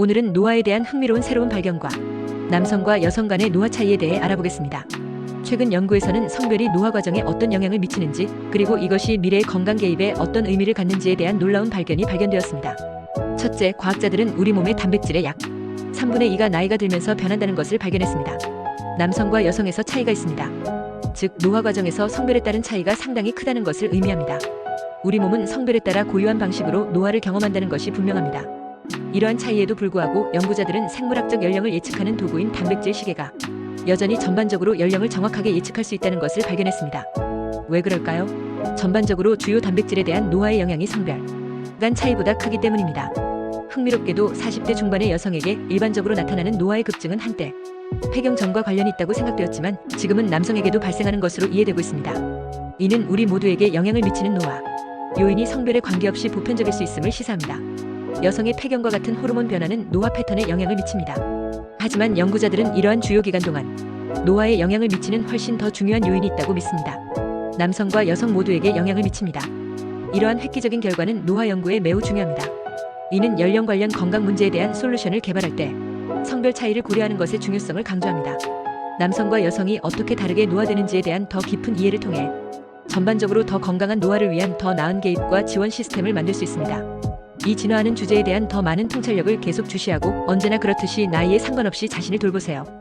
오늘은 노화에 대한 흥미로운 새로운 발견과 남성과 여성 간의 노화 차이에 대해 알아보겠습니다. 최근 연구에서는 성별이 노화 과정에 어떤 영향을 미치는지 그리고 이것이 미래의 건강 개입에 어떤 의미를 갖는지에 대한 놀라운 발견이 발견되었습니다. 첫째, 과학자들은 우리 몸의 단백질의 약 3분의 2가 나이가 들면서 변한다는 것을 발견했습니다. 남성과 여성에서 차이가 있습니다. 즉, 노화 과정에서 성별에 따른 차이가 상당히 크다는 것을 의미합니다. 우리 몸은 성별에 따라 고유한 방식으로 노화를 경험한다는 것이 분명합니다. 이러한 차이에도 불구하고 연구자들은 생물학적 연령을 예측하는 도구인 단백질 시계가 여전히 전반적으로 연령을 정확하게 예측할 수 있다는 것을 발견했습니다. 왜 그럴까요? 전반적으로 주요 단백질에 대한 노화의 영향이 성별 간 차이보다 크기 때문입니다. 흥미롭게도 40대 중반의 여성에게 일반적으로 나타나는 노화의 급증은 한때 폐경 전과 관련이 있다고 생각되었지만 지금은 남성에게도 발생하는 것으로 이해되고 있습니다. 이는 우리 모두에게 영향을 미치는 노화 요인이 성별에 관계없이 보편적일 수 있음을 시사합니다. 여성의 폐경과 같은 호르몬 변화는 노화 패턴에 영향을 미칩니다. 하지만 연구자들은 이러한 주요 기간 동안 노화에 영향을 미치는 훨씬 더 중요한 요인이 있다고 믿습니다. 남성과 여성 모두에게 영향을 미칩니다. 이러한 획기적인 결과는 노화 연구에 매우 중요합니다. 이는 연령 관련 건강 문제에 대한 솔루션을 개발할 때 성별 차이를 고려하는 것의 중요성을 강조합니다. 남성과 여성이 어떻게 다르게 노화되는지에 대한 더 깊은 이해를 통해 전반적으로 더 건강한 노화를 위한 더 나은 개입과 지원 시스템을 만들 수 있습니다. 이 진화하는 주제에 대한 더 많은 통찰력을 계속 주시하고 언제나 그렇듯이 나이에 상관없이 자신을 돌보세요.